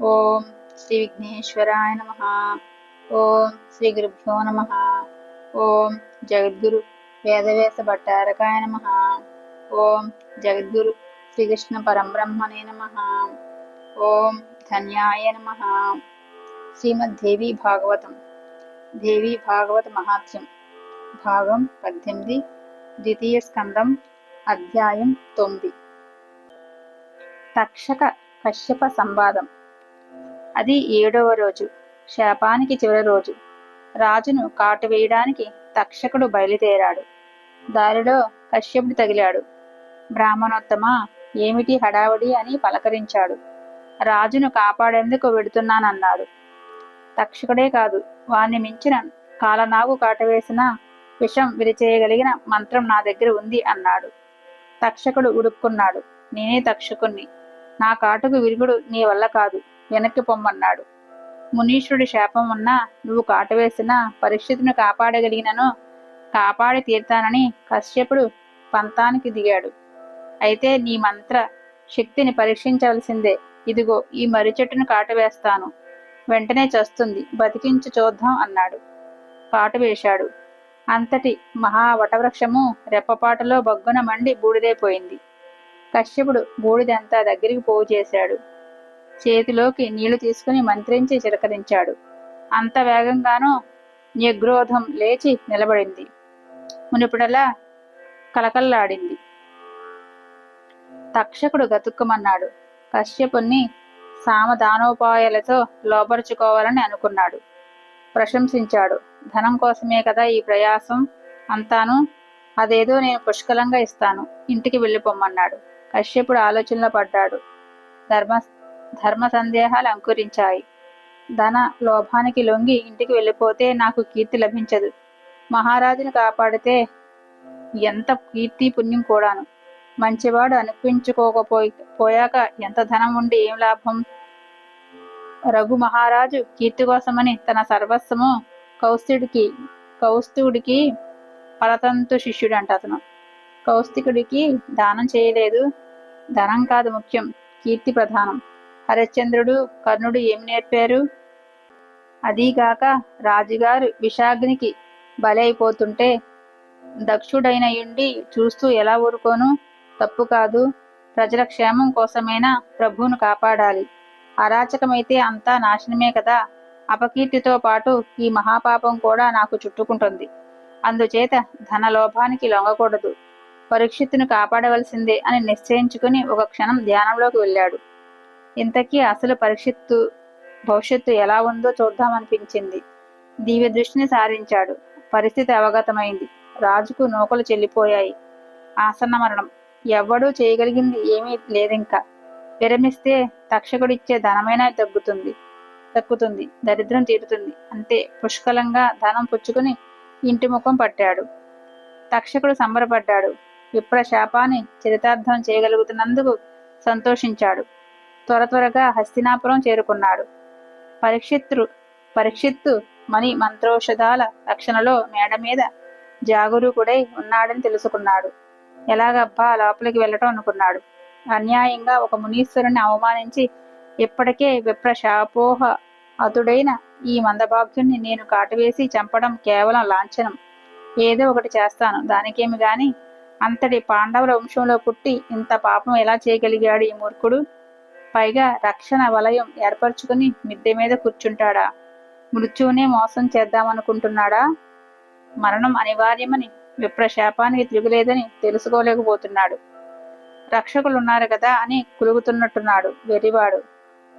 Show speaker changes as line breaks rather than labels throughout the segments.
ఓం శ్రీ విఘ్నేశ్వరాయ నమ ఓం శ్రీ గురుభ్యో నమ ఓం జగద్గురు వేదవేస భట్టారకాయ నమ ఓం జగద్గురు శ్రీకృష్ణ పరంబ్రహ్మణే నమ ఓం ధన్యాయ నమ శ్రీమద్దేవి భాగవతం దేవి భాగవత మహాత్యం భాగం పద్దెనిమిది ద్వితీయ స్కందం అధ్యాయం తొమ్మిది తక్షక కశ్యప సంవాదం అది ఏడవ రోజు శాపానికి చివరి రోజు. రాజును కాటు వేయడానికి తక్షకుడు బయలుదేరాడు. దారిలో కశ్యపుడు తగిలాడు. బ్రాహ్మణోత్తమ ఏమిటి హడావుడి అని పలకరించాడు. రాజును కాపాడేందుకు వెడుతున్నానన్నాడు. తక్షకుడే కాదు వాణ్ణి మించిన కాలనాగు కాటవేసిన విషం విరిచేయగలిగిన మంత్రం నా దగ్గర ఉంది అన్నాడు. తక్షకుడు ఉడుక్కున్నాడు. నేనే తక్షకుణ్ణి. నా కాటుకు విరుగుడు నీ వల్ల కాదు. వెనక్కి పొమ్మన్నాడు. మునీశ్వరుడి శాపం ఉన్నా నువ్వు కాటవేసిన పరిస్థితిని కాపాడగలిగినను కాపాడి తీర్తానని కశ్యపుడు పంతానికి దిగాడు. అయితే నీ మంత్ర శక్తిని పరీక్షించవలసిందే. ఇదిగో ఈ మర్రి చెట్టును కాటవేస్తాను. వెంటనే చస్తుంది బతికించి చూద్దాం అన్నాడు. కాటు వేశాడు. అంతటి మహా వటవృక్షము రెప్పపాటులో బొగ్గున మండి బూడిదైపోయింది. కశ్యపుడు బూడిదంతా దగ్గరికి పోగు చేశాడు చేతిలోకి నీళ్ళు తీసుకుని మంత్రించి చిలకరించాడు. అంత వేగంగానూ నిగ్రోధం లేచి నిలబడింది. మునుపుడలా కలకల్లాడింది తక్షకుడు గతుక్కుమన్నాడు. కశ్యపుణ్ణి సామదానోపాయాలతో లోపరుచుకోవాలని అనుకున్నాడు. ప్రశంసించాడు. ధనం కోసమే కదా ఈ ప్రయాసం? అంతాను అదేదో నేను పుష్కలంగా ఇస్తాను. ఇంటికి వెళ్ళిపోమ్మన్నాడు. కశ్యపుడు ఆలోచనలో పడ్డాడు. ధర్మ ధర్మ సందేహాలు అంకురించాయి ధన లోభానికి లొంగి ఇంటికి వెళ్ళిపోతే నాకు కీర్తి లభించదు. మహారాజును కాపాడితే ఎంత కీర్తి పుణ్యం కూడాను. మంచివాడు అనిపించుకోకపోయి పోయాక ఎంత ధనం ఉండి ఏం లాభం? రఘు మహారాజు కీర్తి కోసమని తన సర్వస్వము కౌస్తుడికి కౌస్తుడికి పరతంతు శిష్యుడు అంట అతను. కౌస్తికుడికి దానం చేయలేదు. ధనం కాదు ముఖ్యం కీర్తి ప్రధానం. హరిశ్చంద్రుడు కర్ణుడు ఏమి నేర్పారు? అదీగాక రాజుగారు విషాగ్నికి బలైపోతుంటే దక్షుడైన యుండి చూస్తూ ఎలా ఊరుకోను? తప్పు కాదు. ప్రజల క్షేమం కోసమైనా ప్రభువును కాపాడాలి. అరాచకమైతే అంతా నాశనమే కదా. అపకీర్తితో పాటు ఈ మహాపాపం కూడా నాకు చుట్టుకుంటుంది. అందుచేత ధనలోభానికి లొంగకూడదు. పరీక్షిత్తును కాపాడవలసిందే అని నిశ్చయించుకుని ఒక క్షణం ధ్యానంలోకి వెళ్ళాడు. ఇంతకీ అసలు పరీక్షిత్తు భవిష్యత్తు ఎలా ఉందో చూద్దామనిపించింది. దివ్య దృష్టిని సారించాడు. పరిస్థితి అవగతమైంది. రాజుకు నూకలు చెల్లిపోయాయి. ఆసన్న మరణం ఎవ్వడూ చేయగలిగింది ఏమీ లేదింకా. విరమిస్తే తక్షకుడిచ్చే ధనమైనా తగ్గుతుంది తక్కుతుంది దరిద్రం తీరుతుంది. అంతే. పుష్కలంగా ధనం పుచ్చుకుని ఇంటి ముఖం పట్టాడు. తక్షకుడు సంబరపడ్డాడు. విప్ర శాపాన్ని చరితార్థం చేయగలుగుతున్నందుకు సంతోషించాడు. త్వర త్వరగా హస్తినాపురం చేరుకున్నాడు. పరీక్షిత్తు పరీక్షిత్తు మణి మంత్రోషధాల రక్షణలో మేడ మీద జాగరూకుడై ఉన్నాడని తెలుసుకున్నాడు. ఎలాగబ్బా లోపలికి వెళ్ళటం అనుకున్నాడు. అన్యాయంగా ఒక మునీశ్వరుని అవమానించి ఇప్పటికే విప్ర శాపోహ అతుడైన ఈ మందభాగ్యుణ్ణి నేను కాటువేసి చంపడం కేవలం లాంఛనం. ఏదో ఒకటి చేస్తాను. దానికేమి గాని అంతటి పాండవుల వంశంలో పుట్టి ఇంత పాపం ఎలా చేయగలిగాడు ఈ మూర్ఖుడు? పైగా రక్షణ వలయం ఏర్పరచుకుని మిద్దె మీద కూర్చుంటాడా? మృత్యువునే మోసం చేద్దామనుకుంటున్నాడా? మరణం అనివార్యమని విప్రశాపానికి తిరుగులేదని తెలుసుకోలేకపోతున్నాడు. రక్షకులున్నారు కదా అని కులుగుతున్నట్టున్నాడు వెర్రివాడు.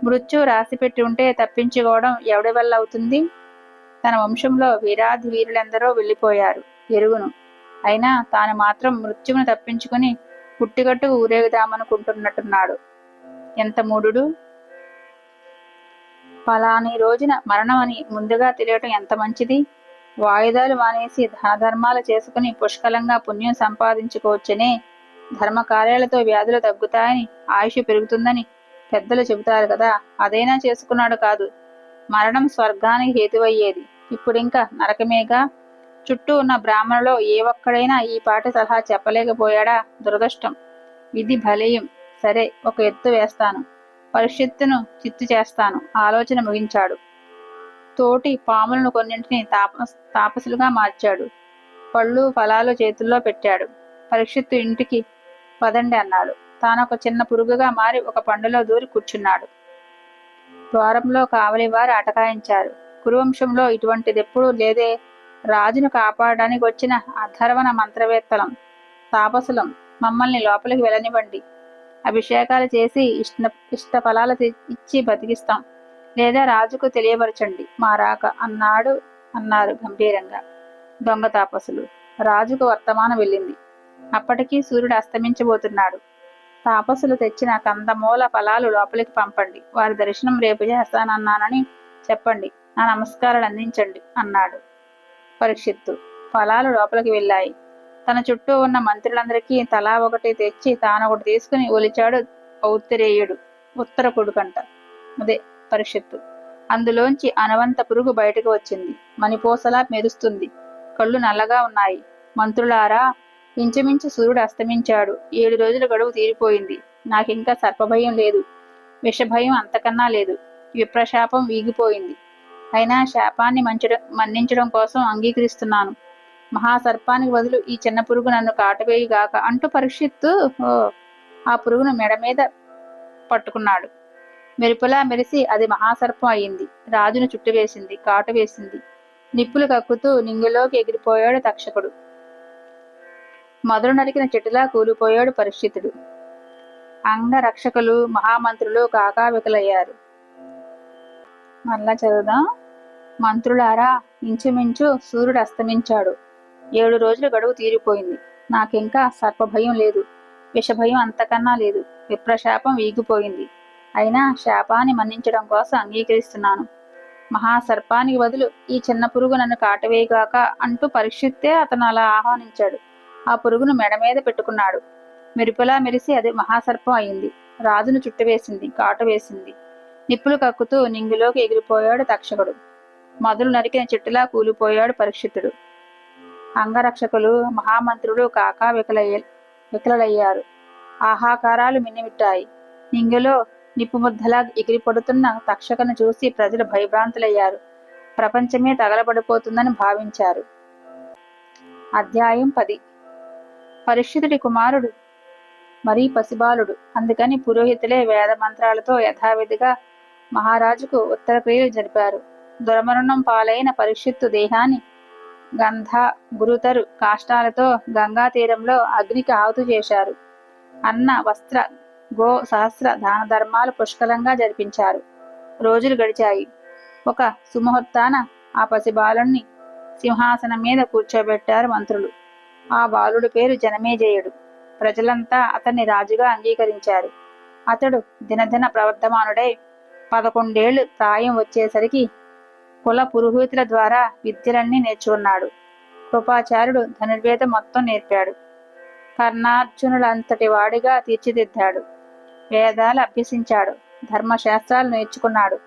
మృత్యు రాసిపెట్టి ఉంటే తప్పించుకోవడం ఎవడి వల్ల అవుతుంది? తన వంశంలో వీరాధి వీరులెందరో వెళ్ళిపోయారు ఎరుగును. అయినా తాను మాత్రం మృత్యువును తప్పించుకుని పుట్టిగట్టుకు ఊరేగుదామనుకుంటున్నట్టున్నాడు. ఎంత మూఢుడు? ఫలాని రోజున మరణం అని ముందుగా తెలియటం ఎంత మంచిది? వాయిదాలు మానేసి ధనధర్మాలు చేసుకుని పుష్కలంగా పుణ్యం సంపాదించుకోవచ్చనే. ధర్మ కార్యాలతో వ్యాధులు తగ్గుతాయని ఆయుష్ పెరుగుతుందని పెద్దలు చెబుతారు కదా అదైనా చేసుకున్నాడు కాదు. మరణం స్వర్గానికి హేతువయ్యేది. ఇప్పుడింకా నరకమేగా? చుట్టూ ఉన్న బ్రాహ్మణులో ఏ ఒక్కడైనా ఈ పాటి సలహా చెప్పలేకపోయాడా? దురదృష్టం. విధి భలేయం సరే ఒక ఎత్తు వేస్తాను. పరిషత్తును చిత్తు చేస్తాను. ఆలోచన ముగించాడు. తోటి పాములను కొన్నింటిని తాప తాపసులుగా మార్చాడు. పళ్ళు ఫలాలు చేతుల్లో పెట్టాడు. పరీక్షిత్తు ఇంటికి పదండి అన్నాడు. తాను ఒక చిన్న పురుగుగా మారి ఒక పండులో దూరి కూర్చున్నాడు. ద్వారంలో కావలి వారు అటకాయించారు కురువంశంలో ఇటువంటిదెప్పుడు లేదే. రాజును కాపాడడానికి వచ్చిన అధర్వణ మంత్రవేత్తలం తాపసులం మమ్మల్ని లోపలికి వెళ్ళనివ్వండి. అభిషేకాలు చేసి ఇష్ట ఇష్ట ఫలాలు ఇచ్చి బతికిస్తాం. లేదా రాజుకు తెలియపరచండి. మా రాక అన్నాడు అన్నారు గంభీరంగా. దొంగ తాపసులు. రాజుకు వర్తమానం వెళ్ళింది. అప్పటికీ సూర్యుడు అస్తమించబోతున్నాడు. తాపసులు తెచ్చిన కందమూల ఫలాలు లోపలికి పంపండి. వారి దర్శనం రేపు చేస్తానన్నానని చెప్పండి. నా నమస్కారాలు అందించండి అన్నాడు. పరీక్షిత్తు. ఫలాలు లోపలికి వెళ్ళాయి. తన చుట్టూ ఉన్న మంత్రులందరికీ తలా ఒకటి తెచ్చి తాను ఒకటి తీసుకుని ఒలిచాడు ఔత్తరేయుడు. ఉత్తర కొడుకంట. అదే పరిషత్తు. అందులోంచి అనవంత పురుగు బయటకు వచ్చింది. మణిపోసలా మెరుస్తుంది. కళ్ళు నల్లగా ఉన్నాయి. మంత్రులారా ఇంచుమించు సూర్యుడు అస్తమించాడు. ఏడు రోజుల గడువు తీరిపోయింది. నాకింకా సర్పభయం లేదు. విషభయం అంతకన్నా లేదు. విప్రశాపం వీగిపోయింది. అయినా శాపాన్ని మంచడం మన్నించడం కోసం అంగీకరిస్తున్నాను. మహాసర్పానికి బదులు ఈ చిన్న పురుగు నన్ను కాటవేయుగాక అంటూ పరీక్షిత్తు ఓ ఆ పురుగును మెడ మీద పట్టుకున్నాడు. మెరుపులా మెరిసి అది మహాసర్పం అయింది. రాజును చుట్టువేసింది కాటు వేసింది. నిప్పులు కక్కుతూ నింగిలోకి ఎగిరిపోయాడు తక్షకుడు. మొదలు నరికిన చెట్టులా కూలిపోయాడు పరిస్థితుడు అంగరక్షకులు మహామంత్రులు కాకావికలయ్యారు మళ్ళా చదువుదాం. మంత్రులారా ఇంచుమించు సూర్యుడు అస్తమించాడు. ఏడు రోజుల గడువు తీరిపోయింది. నాకింకా సర్పభయం లేదు. విషభయం అంతకన్నా లేదు. విప్రశాపం వీగిపోయింది. అయినా శాపాన్ని మన్నించడం కోసం అంగీకరిస్తున్నాను. మహాసర్పానికి బదులు ఈ చిన్న పురుగు నన్ను కాటవేయగాక అంటూ పరీక్షిస్తే అతను అలా ఆహ్వానించాడు. ఆ పురుగును మెడ మీద పెట్టుకున్నాడు. మెరుపులా మెరిసి అది మహాసర్పం అయింది. రాజును చుట్టవేసింది కాటు వేసింది నిప్పులు కక్కుతూ నింగిలోకి ఎగిరిపోయాడు తక్షకుడు. మొదలు నరికిన చెట్టులా కూలిపోయాడు పరీక్షితుడు. అంగరక్షకులు మహామంత్రులు కాకా వికలయ్య వికలయ్యారు ఆహాకారాలు మిన్నిమిట్టాయి. నింగిలో నిప్పుముద్దలా ఎగిరిపడుతున్న తక్షకను చూసి ప్రజలు భయభ్రాంతులయ్యారు. ప్రపంచమే తగలబడిపోతుందని భావించారు. అధ్యాయం పది. పరిషితుడి కుమారుడు మరీ పసిబాలుడు. అందుకని పురోహితులే వేద మంత్రాలతో యథావిధిగా మహారాజుకు ఉత్తర క్రియలు జరిపారు. దురమరణం పాలైన పరిషత్తు దేహాన్ని గంధ గురుతరు కాష్టాలతో గంగా తీరంలో అగ్నికి ఆహుతి చేశారు. అన్న వస్త్ర గో సహస్ర దాన ధర్మాలు పుష్కలంగా జరిపించారు. రోజులు గడిచాయి. ఒక సుముహూర్తాన ఆ పసి బాలుణ్ణి సింహాసనం మీద కూర్చోబెట్టారు మంత్రులు. ఆ బాలుడి పేరు జనమేజయుడు. ప్రజలంతా అతన్ని రాజుగా అంగీకరించారు. అతడు దినదిన ప్రవర్ధమానుడై పదకొండేళ్ళు ప్రాయం వచ్చేసరికి కుల పురోహితుల ద్వారా విద్యలన్నీ నేర్చుకున్నాడు. కృపాచార్యుడు ధనుర్వేదం మొత్తం నేర్పాడు. కర్ణార్జునులంతటి వాడిగా తీర్చిదిద్దాడు. వేదాలు అభ్యసించాడు. ధర్మశాస్త్రాలు నేర్చుకున్నాడు.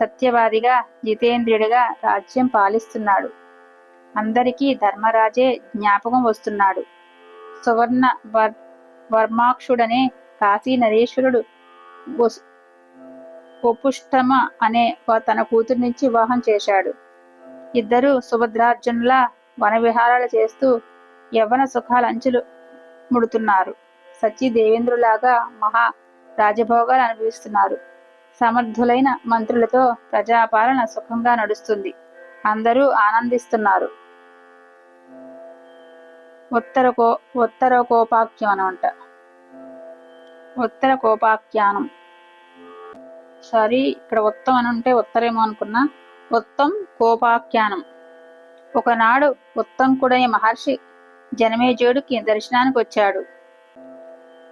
సత్యవాదిగా జితేంద్రుడిగా రాజ్యం పాలిస్తున్నాడు. అందరికీ ధర్మరాజే జ్ఞాపకం వస్తున్నాడు. సువర్ణ వర్ వర్మాక్షుడనే కాశీ నరేశ్వరుడు వస్- అనే తన కూతురునిచ్చి వివాహం చేశాడు. ఇద్దరు సుభద్రార్జునులా వనవిహారాలు చేస్తూ యవ్వన సుఖాలంచులు ముడుతున్నారు. సచి దేవేంద్రులాగా మహా రాజభోగాలు అనుభవిస్తున్నారు. సమర్థులైన మంత్రులతో ప్రజాపాలన సుఖంగా నడుస్తుంది. అందరూ ఆనందిస్తున్నారు. ఉత్తర కో ఉత్తర కోపాఖ్యానం అంట. ఉత్తర కోపాఖ్యానం. ఒకసారి ఇక్కడ ఉత్తం అని ఉంటే ఉత్తరేమో అనుకున్నా. ఉత్తం కోపాఖ్యానం. ఒకనాడు ఉత్తంకుడనే మహర్షి జనమేజయుడికి దర్శనానికి వచ్చాడు.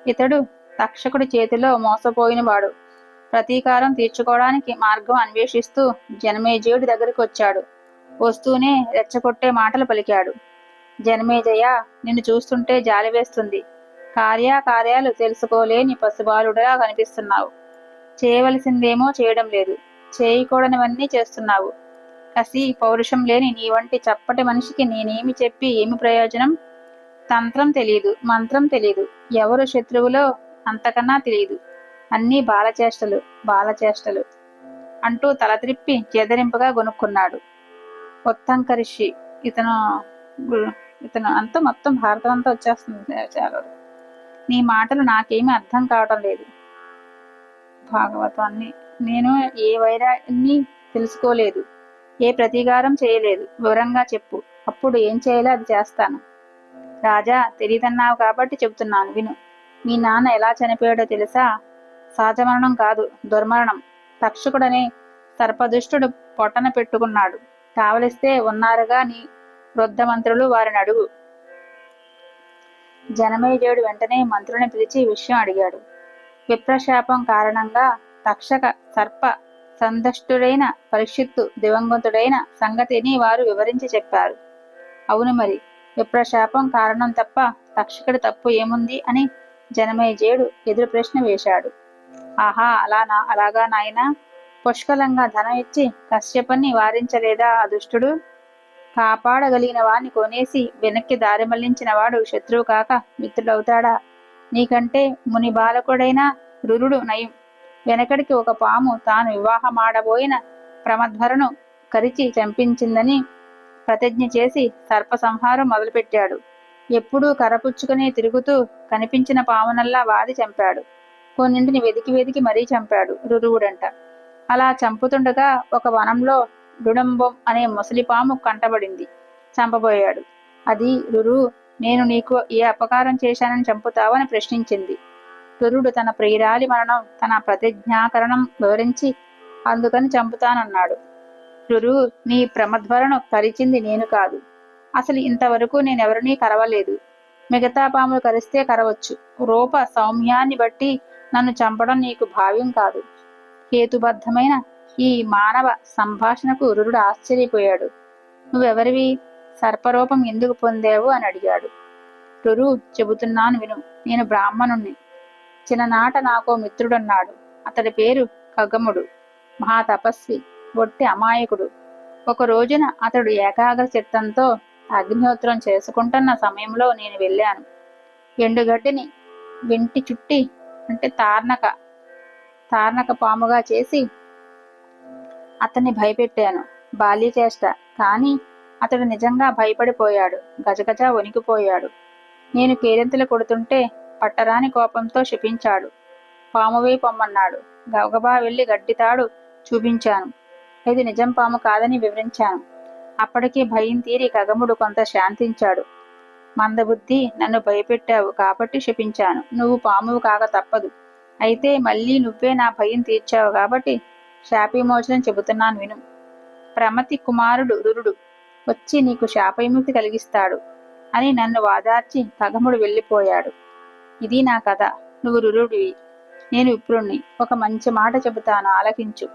ఇతడు తక్షకుడి చేతిలో మోసపోయినవాడు. ప్రతీకారం తీర్చుకోవడానికి మార్గం అన్వేషిస్తూ జనమేజయుడి దగ్గరికి వచ్చాడు. వస్తూనే రెచ్చగొట్టే మాటలు పలికాడు. జనమేజయ నిన్ను చూస్తుంటే జాలి వేస్తుంది కార్యాకార్యాలు తెలుసుకోలేని పసిబాలుడుగా కనిపిస్తున్నావు. చేయవలసిందేమో చేయడం లేదు. చేయకూడనివన్నీ చేస్తున్నావు. కసి పౌరుషం లేని నీ వంటి చప్పటి మనిషికి నేనేమి చెప్పి ఏమి ప్రయోజనం? తంత్రం తెలియదు మంత్రం తెలియదు ఎవరు శత్రువులో? అంతకన్నా తెలియదు అన్నీ బాలచేష్టలు బాలచేష్టలు అంటూ తల త్రిప్పి జెదరింపుగా గొనుక్కున్నాడు. ఉత్తంకరిషి ఇతను ఇతను అంతా మొత్తం భారతం అంతా వచ్చేస్తుంది చాలా నీ మాటలు నాకేమీ అర్థం కావటం లేదు. భాగవతాన్ని. నేను ఏ వైరాన్ని తెలుసుకోలేదు ఏ ప్రతీకారం చేయలేదు. వివరంగా చెప్పు. అప్పుడు ఏం చేయాలో అది చేస్తాను. రాజా తెలియదన్నావు కాబట్టి చెబుతున్నాను విను. మీ నాన్న ఎలా చనిపోయాడో తెలుసా? సహజమరణం కాదు దుర్మరణం. తక్షకుడనే సర్పదుష్టుడు పొట్టన పెట్టుకున్నాడు. కావలిస్తే ఉన్నారుగా నీ వృద్ధ మంత్రులు వారిని అడుగు. జనమేజయుడు వెంటనే మంత్రుని పిలిచి విషయం అడిగాడు. విప్రశాపం కారణంగా తక్షక సర్ప సందష్టుడైన పరిషిత్తు దివంగతుడైన సంగతిని వారు వివరించి చెప్పారు. అవును మరి విప్రశాపం కారణం తప్ప తక్షకుడి తప్పు ఏముంది అని జనమేజయుడు ఎదురు ప్రశ్న వేశాడు. ఆహా అలా నా అలాగా నాయనా? పుష్కలంగా ధనం ఇచ్చి కశ్యపుని వారించలేదా ఆ దుష్టుడు? కాపాడగలిగిన వాణ్ణి కొనేసి వెనక్కి దారి మళ్ళించిన వాడు శత్రువు కాక మిత్రుడవుతాడా? నీకంటే ముని బాలకుడైన రురుడు నయం. వెనకడికి ఒక పాము తాను వివాహమాడబోయిన ప్రమధ్వరను కరిచి చంపించిందని ప్రతిజ్ఞ చేసి సర్పసంహారం మొదలుపెట్టాడు. ఎప్పుడూ కరపుచ్చుకుని తిరుగుతూ కనిపించిన పామునల్లా వాది చంపాడు. కొన్నింటిని వెదికి వెదికి మరీ చంపాడు రురువుడంట. అలా చంపుతుండగా ఒక వనంలో డుడంబం అనే ముసలిపాము కంటబడింది. చంపబోయాడు. అది రురు నేను నీకు ఏ అపకారం చేశానని చంపుతావని ప్రశ్నించింది. రురుడు తన ప్రియురాలి మరణం తన ప్రతిజ్ఞాకరణం వివరించి అందుకని చంపుతానన్నాడు. రురు నీ ప్రమధ్వరను కరిచింది నేను కాదు. అసలు ఇంతవరకు నేనెవరినీ కరవలేదు. మిగతా పాములు కరిస్తే కరవచ్చు. రూప సౌమ్యాన్ని బట్టి నన్ను చంపడం నీకు భావ్యం కాదు. హేతుబద్ధమైన ఈ మానవ సంభాషణకు రురుడు ఆశ్చర్యపోయాడు. నువ్వెవరివి? సర్పరూపం ఎందుకు పొందావు? అని అడిగాడు. రురు చెబుతున్నాను విను. నేను బ్రాహ్మణుణ్ణి. చిన్ననాట నాకో మిత్రుడున్నాడు. అతడి పేరు ఖగముడు. మహా తపస్వి ఒట్టి అమాయకుడు. ఒక రోజున అతడు ఏకాగ్ర చిత్తంతో అగ్నిహోత్రం చేసుకుంటున్న సమయంలో నేను వెళ్ళాను. ఎండుగడ్డిని వెంటి చుట్టి అంటే తార్నక తార్నక పాముగా చేసి అతన్ని భయపెట్టాను. బాల్య చేష్ట కానీ అతడు నిజంగా భయపడిపోయాడు. గజగజ వణికిపోయాడు. నేను కేరింతలు కొడుతుంటే పట్టరాని కోపంతో శపించాడు. పామువే పొమ్మన్నాడు. గబగబా వెళ్ళి గడ్డితాడు చూపించాను. ఇది నిజం పాము కాదని వివరించాను. అప్పటికి భయం తీరి కగముడు కొంత శాంతించాడు. మందబుద్ధి నన్ను భయపెట్టావు కాబట్టి శపించాను. నువ్వు పామువు కాక తప్పదు. అయితే మళ్ళీ నువ్వే నా భయం తీర్చావు కాబట్టి శాపిమోచనం చెబుతున్నాను విను. ప్రమతి కుమారుడు రురుడు. వచ్చి నీకు శాపవిముక్తి కలిగిస్తాడు అని నన్ను వాదార్చి తగముడు వెళ్ళిపోయాడు. ఇది నా కథ. నువ్వు రురుడివి. నేను విప్రుణ్ణి ఒక మంచి మాట చెబుతాను. ఆలకించు.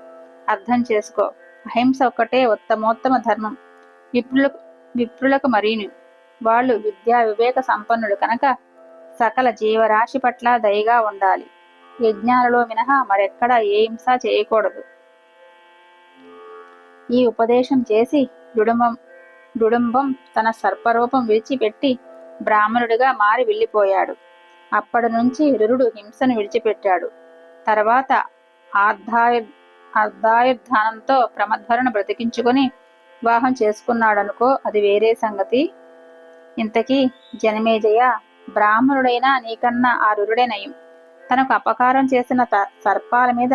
అర్థం చేసుకో. అహింస ఒక్కటే ఉత్తమోత్తమ ధర్మం. విప్రులకు విప్రులకు మరీను. వాళ్ళు విద్యా వివేక సంపన్నుడు కనుక సకల జీవరాశి పట్ల దయగా ఉండాలి. యజ్ఞాలలో మినహా మరెక్కడా ఏ హింస చేయకూడదు. ఈ ఉపదేశం చేసి డుడుంబం డుడుంబం తన సర్పరూపం విడిచిపెట్టి బ్రాహ్మణుడిగా మారి వెళ్ళిపోయాడు. అప్పటి నుంచి రురుడు హింసను విడిచిపెట్టాడు. తర్వాత ఆర్ధాయు అర్ధాయుర్ధానంతో ప్రమధ్వరను బ్రతికించుకొని వివాహం చేసుకున్నాడనుకో అది వేరే సంగతి. ఇంతకీ జనమేజయ బ్రాహ్మణుడైనా నీకన్నా ఆ రురుడే నయం తనకు అపకారం చేసిన త- సర్పాల మీద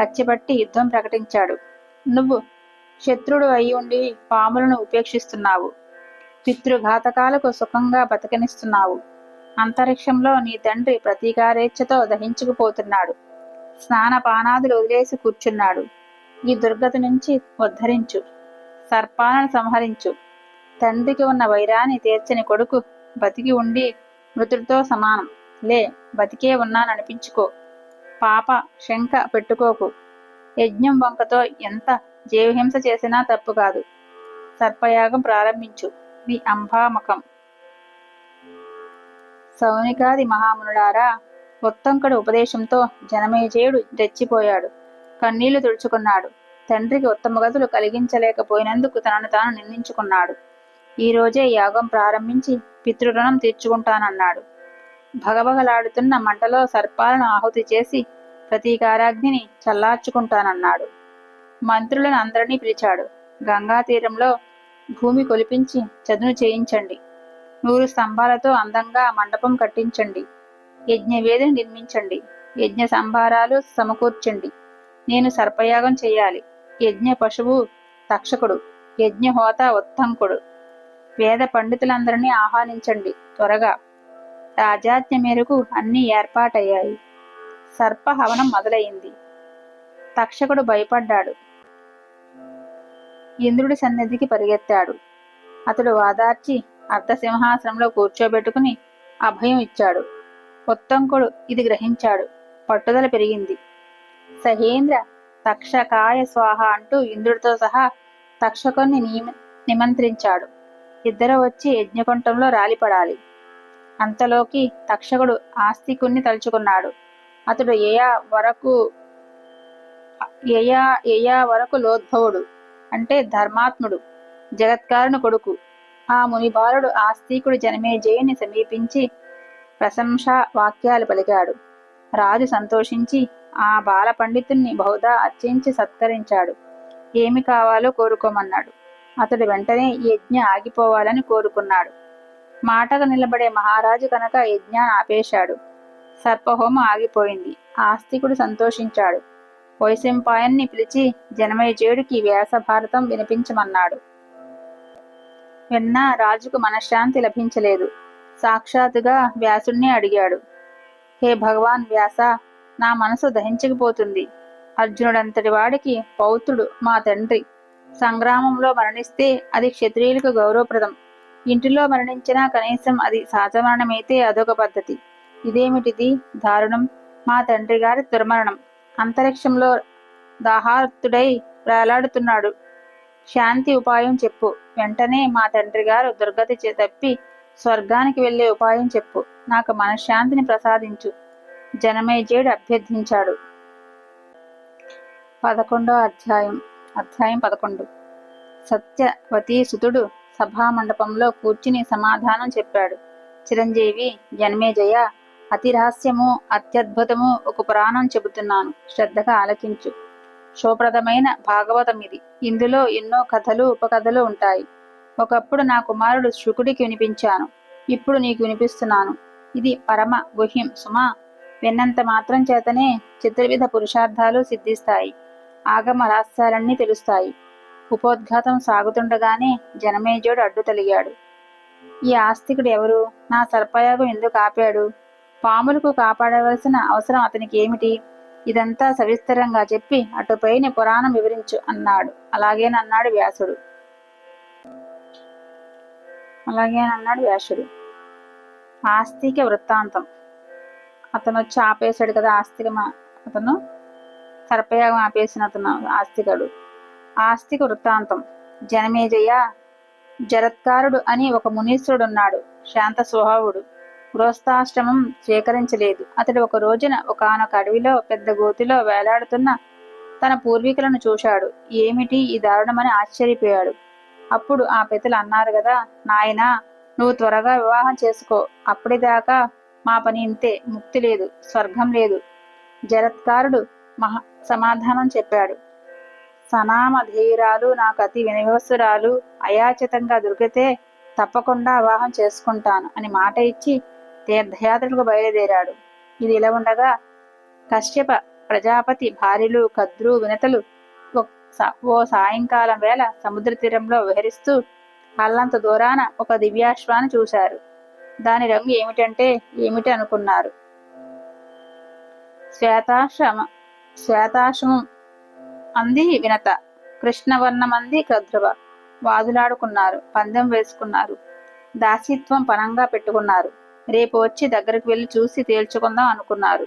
కచ్చిపట్టి యుద్ధం ప్రకటించాడు. నువ్వు శత్రుడు అయి ఉండి పాములను ఉపేక్షిస్తున్నావు. పితృఘాతకాలకు సుఖంగా బతకనిస్తున్నావు. అంతరిక్షంలో నీ తండ్రి ప్రతీకారేచ్ఛతో దహించుకుపోతున్నాడు. స్నానపానాదులు వదిలేసి కూర్చున్నాడు. ఈ దుర్గతి నుంచి ఉద్ధరించు. సర్పాలను సంహరించు. తండ్రికి ఉన్న వైరాన్ని తీర్చని కొడుకు బతికి ఉండి మృతుడితో సమానం. లే బతికే ఉన్నాననిపించుకో. పాప శంక పెట్టుకోకు. యజ్ఞం వంకతో ఎంత జీవహింస చేసినా తప్పు కాదు. సర్పయాగం ప్రారంభించు. మీ అంబామకం సౌనికాది మహామునులారా ఉత్తంకుడు ఉపదేశంతో జనమేజయుడు రెచ్చిపోయాడు. కన్నీళ్ళు తుడుచుకున్నాడు. తండ్రికి ఉత్తమ గతులు కలిగించలేకపోయినందుకు తనను తాను నిందించుకున్నాడు. ఈ రోజే యాగం ప్రారంభించి పితృరుణం తీర్చుకుంటానన్నాడు. భగభగలాడుతున్న మంటలో సర్పాలను ఆహుతి చేసి ప్రతీకారాగ్నిని చల్లార్చుకుంటానన్నాడు. మంత్రులను అందరినీ పిలిచాడు. గంగా తీరంలో భూమి కొలిపించి చదును చేయించండి. నూరు స్తంభాలతో అందంగా మండపం కట్టించండి. యజ్ఞవేదిని నిర్మించండి. యజ్ఞ సంభారాలు సమకూర్చండి. నేను సర్పయాగం చేయాలి. యజ్ఞ పశువు తక్షకుడు. యజ్ఞహోత ఉత్తంకుడు. వేద పండితులందరినీ ఆహ్వానించండి త్వరగా. రాజాజ్ఞ మేరకు అన్ని ఏర్పాటయ్యాయి. సర్ప హవనం మొదలైంది. తక్షకుడు భయపడ్డాడు. ఇంద్రుడి సన్నిధికి పరిగెత్తాడు. అతడు వాదార్చి అర్ధసింహాసనంలో కూర్చోబెట్టుకుని అభయం ఇచ్చాడు. ఉత్తంకుడు ఇది గ్రహించాడు. పట్టుదల పెరిగింది. సహేంద్ర తక్షకాయ స్వాహ అంటూ ఇంద్రుడితో సహా తక్షకుణ్ణి నిమంత్రించాడు. ఇద్దరు వచ్చి యజ్ఞకుంఠంలో రాలిపడాలి. అంతలోకి తక్షకుడు ఆస్తికుణ్ణి తలుచుకున్నాడు. అతడు ఏయా వరకు ఏయా ఏయా వరకు లోద్భవుడు. అంటే ధర్మాత్ముడు జగత్కారుని కొడుకు. ఆ మునిబాలుడు ఆస్తికుడు జనమేజయుని సమీపించి ప్రశంసా వాక్యాలు పలికాడు. రాజు సంతోషించి ఆ బాల పండితుణ్ణి బహుదా అర్చించి సత్కరించాడు. ఏమి కావాలో కోరుకోమన్నాడు. అతడు వెంటనే ఈ యజ్ఞ ఆగిపోవాలని కోరుకున్నాడు. మాటగా నిలబడే మహారాజు కనుక యజ్ఞాన్ని ఆపేశాడు. సర్పహోమం ఆగిపోయింది. ఆస్తికుడు సంతోషించాడు. వైశంపాయన్ని పిలిచి జనమేజయుడికి వ్యాస భారతం వినిపించమన్నాడు. విన్నా రాజుకు మనశ్శాంతి లభించలేదు. సాక్షాత్తుగా వ్యాసుణ్ణి అడిగాడు. హే భగవాన్ వ్యాస నా మనసు దహించకపోతుంది. అర్జునుడంతటి వాడికి పౌత్రుడు మా తండ్రి. సంగ్రామంలో మరణిస్తే అది క్షత్రియులకు గౌరవప్రదం. ఇంటిలో మరణించినా కనీసం అది సహజమరణమైతే అదొక పద్ధతి. ఇదేమిటిది? దారుణం. మా తండ్రి గారి దుర్మరణం. అంతరిక్షంలో దాహార్తుడై వేలాడుతున్నాడు. శాంతి ఉపాయం చెప్పు. వెంటనే మా తండ్రి గారు దుర్గతి తప్పి స్వర్గానికి వెళ్ళే ఉపాయం చెప్పు. నాకు మనశ్శాంతిని ప్రసాదించు. జనమేజయుడు అభ్యర్థించాడు. పదకొండో అధ్యాయం. అధ్యాయం పదకొండు. సత్యవతీ సుతుడు సభా మండపంలో కూర్చుని సమాధానం చెప్పాడు. చిరంజీవి జనమేజయ అతి రహస్యము అత్యద్భుతము ఒక పురాణం చెబుతున్నాను. శ్రద్ధగా ఆలకించు. శోప్రదమైన భాగవతం ఇది. ఇందులో ఎన్నో కథలు ఉపకథలు ఉంటాయి. ఒకప్పుడు నా కుమారుడు శుకుడికి వినిపించాను. ఇప్పుడు నీకు వినిపిస్తున్నాను. ఇది పరమ గుహ్యం సుమా. విన్నంత మాత్రం చేతనే చతుర్విధ పురుషార్థాలు సిద్ధిస్తాయి. ఆగమ రహస్యాలన్నీ తెలుస్తాయి. ఉపోద్ఘాతం సాగుతుండగానే జనమేజోడు అడ్డు తలిగాడు. ఈ ఆస్తికుడు ఎవరు? నా సర్పయాగం ఎందుకు ఆపాడు? పాములకు కాపాడవలసిన అవసరం అతనికి ఏమిటి? ఇదంతా సవిస్తరంగా చెప్పి అటుపైన పురాణం వివరించు అన్నాడు. అలాగేనన్నాడు వ్యాసుడు. అలాగేనన్నాడు వ్యాసుడు. ఆస్తిక వృత్తాంతం. అతను వచ్చి ఆపేశాడు కదా ఆస్తిక మా- అతను సర్పయాగం ఆపేసిన అతను ఆస్తికుడు. ఆస్తిక వృత్తాంతం. జనమేజయ జరత్కారుడు అని ఒక మునీశ్వరుడు ఉన్నాడు శాంత స్వభావుడు. గృహస్థాశ్రమం స్వీకరించలేదు. అతడు ఒక రోజున ఒకానొక అడవిలో పెద్ద గోతిలో వేలాడుతున్న తన పూర్వీకులను చూశాడు. ఏమిటి ఈ దారుణమని ఆశ్చర్యపోయాడు. అప్పుడు ఆ పెద్దలు అన్నారు కదా నాయనా నువ్వు త్వరగా వివాహం చేసుకో. అప్పటిదాకా మా పని ఇంతే ముక్తి లేదు స్వర్గం లేదు. జరత్కారుడు మహా సమాధానం చెప్పాడు. సనామధేయురాలు నాకు అతి వినవసురాలు అయాచితంగా దొరికితే తప్పకుండా వివాహం చేసుకుంటాను అని మాట ఇచ్చి తీర్థయాత్రలకు బయలుదేరాడు. ఇది ఇలా ఉండగా కశ్యప ప్రజాపతి భార్యలు కద్రు వినతలు ఓ సాయంకాలం వేళ సముద్ర తీరంలో విహరిస్తూ అల్లంత దూరాన ఒక దివ్యాశ్వాన్ని చూశారు. దాని రంగు ఏమిటంటే ఏమిటి అనుకున్నారు. శ్వేతాశ్రమ శ్వేతాశ్రమం అంది వినత. కృష్ణవర్ణమంది కద్రువ వాదులాడుకున్నారు పందెం వేసుకున్నారు దాసిత్వం పనంగా పెట్టుకున్నారు. రేపు వచ్చి దగ్గరకు వెళ్ళి చూసి తేల్చుకుందాం అనుకున్నారు.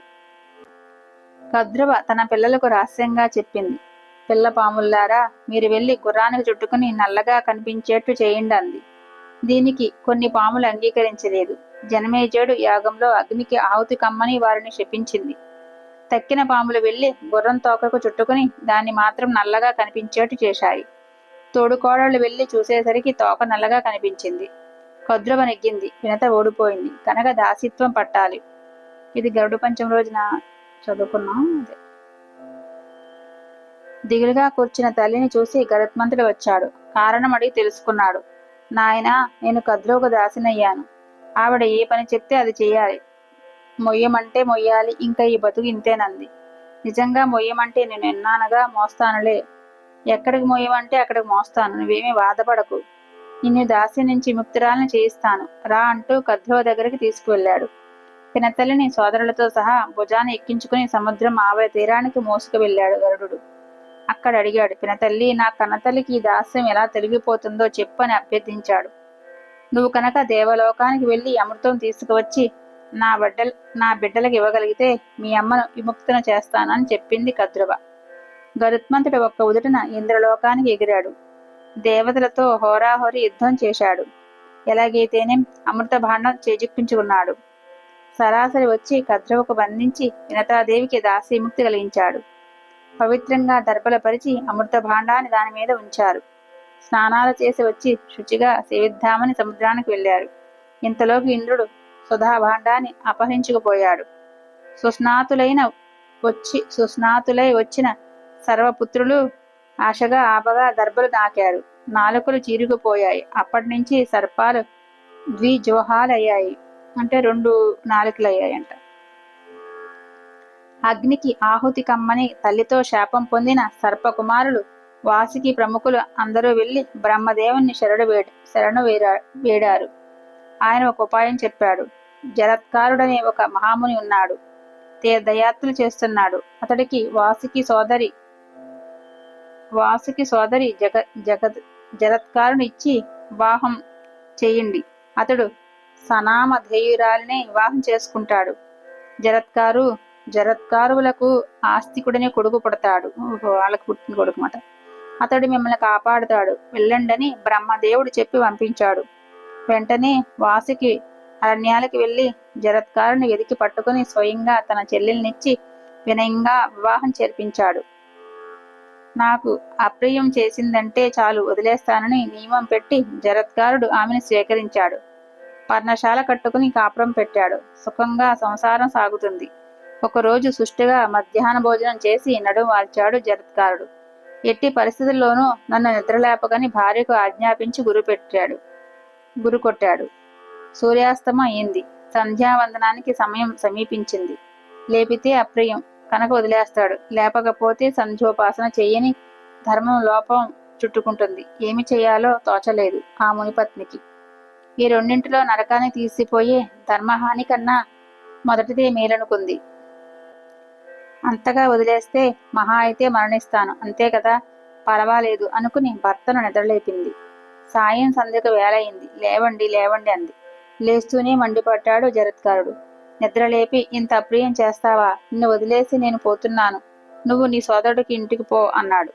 కద్రువ తన పిల్లలకు రహస్యంగా చెప్పింది. పిల్ల పాముల్లారా మీరు వెళ్ళి గుర్రానికి చుట్టుకుని నల్లగా కనిపించేట్టు చేయండి అంది. దీనికి కొన్ని పాములు అంగీకరించలేదు. జనమేజయుడు యాగంలో అగ్నికి ఆహుతి కమ్మని వారిని శపించింది. తక్కిన పాములు వెళ్ళి గుర్రం తోకకు చుట్టుకుని దాన్ని మాత్రం నల్లగా కనిపించేట్టు చేశాయి. తోడుకోడళ్ళు వెళ్ళి చూసేసరికి తోక నల్లగా కనిపించింది. కద్రువ నెగ్గింది వినత ఓడిపోయింది. కనుక దాసిత్వం పట్టాలి. ఇది గరుడు పంచం రోజున చదువుకున్నాం అదే. దిగులుగా కూర్చున్న తల్లిని చూసి గరుత్మంతుడు వచ్చాడు. కారణం అడిగి తెలుసుకున్నాడు. నాయన నేను కద్రోగ దాసినయ్యాను. ఆవిడ ఏ పని చెప్తే అది చేయాలి. మొయ్యమంటే మొయ్యాలి. ఇంకా ఈ బతుకు ఇంతేనంది. నిజంగా మొయ్యమంటే నేను ఎన్నానగా మోస్తానులే. ఎక్కడికి మొయ్యమంటే అక్కడికి మోస్తాను. నువ్వేమీ బాధపడకు నిన్ను దాసి నుంచి ముక్తురాలను చేయిస్తాను. రా అంటూ కద్రవ దగ్గరికి తీసుకువెళ్ళాడు. పినతల్లిని సోదరులతో సహా భుజాన్ని ఎక్కించుకుని సముద్రం ఆవిడ తీరానికి మోసుకు వెళ్ళాడు గరుడు. అక్కడ అడిగాడు పినతల్లి నా కన్నతల్లికి ఈ దాస్యం ఎలా తొలగిపోతుందో చెప్పని అభ్యర్థించాడు. నువ్వు కనుక దేవలోకానికి వెళ్ళి అమృతం తీసుకువచ్చి నా బిడ్డల నా బిడ్డలకు ఇవ్వగలిగితే మీ అమ్మను విముక్తన చేస్తానని చెప్పింది కద్రువ గరుత్మంతుడు ఒక్క ఉదుటన ఇంద్రలోకానికి ఎగిరాడు. దేవతలతో హోరాహోరి యుద్ధం చేశాడు. ఎలాగైతేనే అమృత భాండం చేజిక్కించుకున్నాడు. సరాసరి వచ్చి కద్రవకు బంధించి వినతాదేవికి దాసీముక్తి కలిగించాడు. పవిత్రంగా దర్పలపరిచి అమృత భాండాన్ని దాని మీద ఉంచారు. స్నానాలు చేసి వచ్చి శుచిగా సేవిద్దామని సముద్రానికి వెళ్ళారు. ఇంతలోకి ఇంద్రుడు సుధా భాండాన్ని అపహరించుకుపోయాడు. సుస్నాతులైన వచ్చి సుస్నాతులై వచ్చిన సర్వపుత్రులు ఆశగా ఆపగా దర్భలు నాకారు నాలుకలు చీరుకుపోయాయి అప్పటి నుంచి సర్పాలు ద్విజోహాలయ్యాయి అంటే రెండు నాలుకలయ్యాయంట. అగ్నికి ఆహుతి కమ్మని తల్లితో శాపం పొందిన సర్పకుమారులు వాసికి ప్రముఖులు అందరూ వెళ్ళి బ్రహ్మదేవుని శరణు వేడి శరణు వేరా వేడారు. ఆయన ఒక ఉపాయం చెప్పాడు. జరత్కారుడనే ఒక మహాముని ఉన్నాడు. తీర్థయాత్రలు చేస్తున్నాడు. అతడికి వాసుకి సోదరి వాసుకి సోదరి జగ జగత్ జరత్కారుని ఇచ్చి వివాహం చేయండి. అతడు సనామధేయురాలిని వివాహం చేసుకుంటాడు. జరత్కారు జరత్కారులకు ఆస్తికుడిని కొడుకు పుడతాడు. వాళ్ళకు వాళ్ళకి పుట్టిన కొడుకు మాట. అతడు మిమ్మల్ని కాపాడుతాడు. వెళ్ళండని బ్రహ్మదేవుడు చెప్పి పంపించాడు. వెంటనే వాసుకి అరణ్యాలకు వెళ్ళి జరత్కారుని వెతికి పట్టుకుని స్వయంగా తన చెల్లెల్నిచ్చి వినయంగా వివాహం చేర్పించాడు. నాకు అప్రియం చేసిందంటే చాలు వదిలేస్తానని నియమం పెట్టి జరత్కారుడు ఆమెను స్వీకరించాడు. పర్ణశాల కట్టుకుని కాపురం పెట్టాడు. సుఖంగా సంసారం సాగుతుంది. ఒకరోజు సుష్టిగా మధ్యాహ్న భోజనం చేసి నడుము వాల్చాడు జరత్కారుడు. ఎట్టి పరిస్థితుల్లోనూ నన్ను నిద్రలేపకని భార్యకు ఆజ్ఞాపించి గురు పెట్టాడు గురు కొట్టాడు సూర్యాస్తమం అయింది. సంధ్యావందనానికి సమయం సమీపించింది. లేపితే అప్రియం. కనుక వదిలేస్తాడు. లేపకపోతే సంధ్యోపాసన చేయని ధర్మం లోపం చుట్టుకుంటుంది. ఏమి చేయాలో తోచలేదు ఆ మునిపత్నికి. ఈ రెండింటిలో నరకాన్ని తీసిపోయే ధర్మహాని కన్నా మొదటిది మేలనుకుంది. అంతగా వదిలేస్తే మహా అయితే మరణిస్తాను. అంతే కదా? పర్వాలేదు అనుకుని భర్తను నిద్రలేపింది. సాయం సంధ్యకు వేలయింది లేవండి లేవండి అంది. లేస్తూనే మండిపడ్డాడు జరత్కారుడు నిద్రలేపి ఇంత అప్రియం చేస్తావా? నిన్ను వదిలేసి నేను పోతున్నాను. నువ్వు నీ సోదరుడికి ఇంటికి పో అన్నాడు.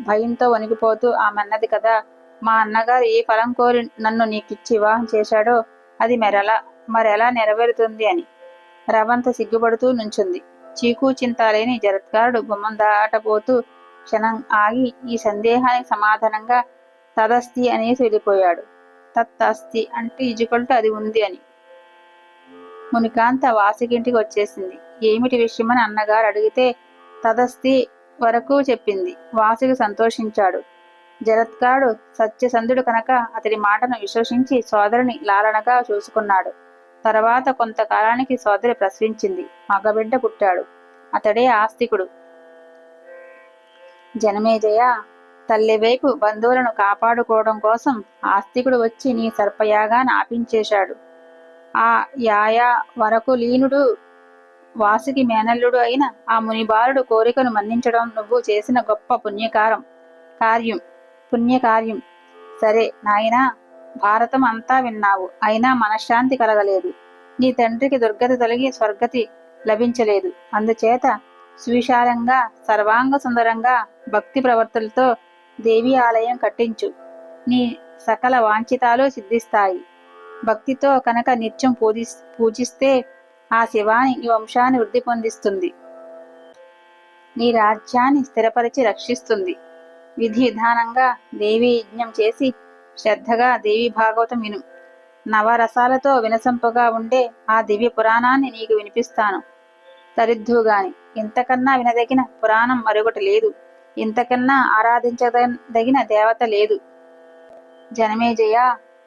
భయంతో వణికిపోతూ ఆమె అన్నది కదా. మా అన్నగారు ఏ ఫలం కోరి నన్ను నీకిచ్చి వివాహం చేశాడో అది మరెలా మరెలా నెరవేరుతుంది అని. రవంత సిగ్గుపడుతూ నుంచుంది. చీకు చింత లేని జరత్కారుడు గుమ్మం దాటపోతూ క్షణం ఆగి ఈ సందేహానికి సమాధానంగా తదస్తి అనేసి వెళ్ళిపోయాడు. తత్ అస్తి అంటే ఇజుకొల్ట అది ఉంది అని. మునికాంత వాసికింటికి వచ్చేసింది. ఏమిటి విషయమని అన్నగారు అడిగితే తదస్తి వరకు చెప్పింది. వాసుకి సంతోషించాడు. జరత్కాడు సత్యసంధుడు కనుక అతడి మాటను విశ్వసించి సోదరుని లాలనగా చూసుకున్నాడు. తర్వాత కొంతకాలానికి సోదరి ప్రసవించింది. మగబిడ్డ పుట్టాడు. అతడే ఆస్తికుడు. జనమేజయ తల్లి వైపు బంధువులను కాపాడుకోవడం కోసం ఆస్తికుడు వచ్చి నీ సర్పయాగాన్ని ఆపించేశాడు. ఆ యాయా వరకు లీనుడు వాసుకి మేనల్లుడు అయిన ఆ మునిబాలుడు కోరికను మన్నించడం నువ్వు చేసిన గొప్ప పుణ్యకారం కార్యం పుణ్యకార్యం. సరే నాయనా భారతం అంతా విన్నావు. అయినా మనశ్శాంతి కలగలేదు. నీ తండ్రికి దుర్గతి తొలగి స్వర్గతి లభించలేదు. అందుచేత సువిశాలంగా సర్వాంగ సుందరంగా భక్తి ప్రవర్తులతో దేవి ఆలయం కట్టించు. నీ సకల వాంఛితాలు సిద్ధిస్తాయి. భక్తితో కనుక నిత్యం పూజి పూజిస్తే ఆ శివాని ఈ వంశాన్ని వృద్ధి పొందిస్తుంది. నీ రాజ్యాన్ని స్థిరపరిచి రక్షిస్తుంది. విధి విధానంగా దేవి యజ్ఞం చేసి శ్రద్ధగా దేవి భాగవతం విను. నవరసాలతో వినసంపగా ఉండే ఆ దివ్య పురాణాన్ని నీకు వినిపిస్తాను. తరిద్దుగాని ఇంతకన్నా వినదగిన పురాణం మరొకటి లేదు. ఇంతకన్నా ఆరాధించదగిన దేవత లేదు. జనమేజయ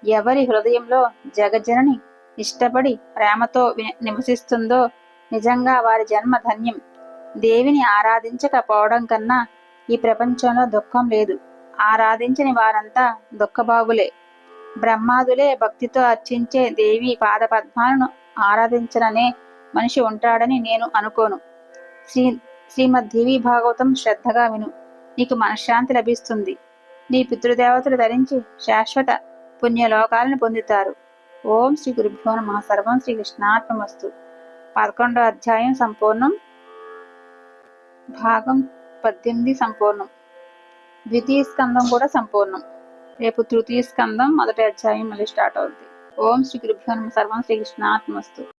ఎవరి హృదయంలో జగజనని ఇష్టపడి ప్రేమతో నివసిస్తుందో నిజంగా వారి జన్మ ధన్యం. దేవిని ఆరాధించకపోవడం కన్నా ఈ ప్రపంచంలో దుఃఖం లేదు. ఆరాధించని వారంతా దుఃఖభాగులే. బ్రహ్మాదులే భక్తితో అర్చించే దేవి పాదపద్మాలను ఆరాధించననే మనిషి ఉంటాడని నేను అనుకోను. శ్రీ శ్రీమద్ దేవి భాగవతం శ్రద్ధగా విను. నీకు మనశ్శాంతి లభిస్తుంది. నీ పితృదేవతలు ధరించి శాశ్వత పుణ్యలోకాలను పొందుతారు. ఓం శ్రీ గురుభ్యో నమ. సర్వం శ్రీ కృష్ణాత్మస్తు పదకొండో అధ్యాయం సంపూర్ణం. భాగం పద్దెనిమిది సంపూర్ణం. ద్వితీయ స్కందం కూడా సంపూర్ణం. రేపు తృతీయ స్కందం మొదటి అధ్యాయం మళ్ళీ స్టార్ట్ అవుతుంది ఓం శ్రీ గురుభ్యో నమ. సర్వం శ్రీ కృష్ణాత్మస్తు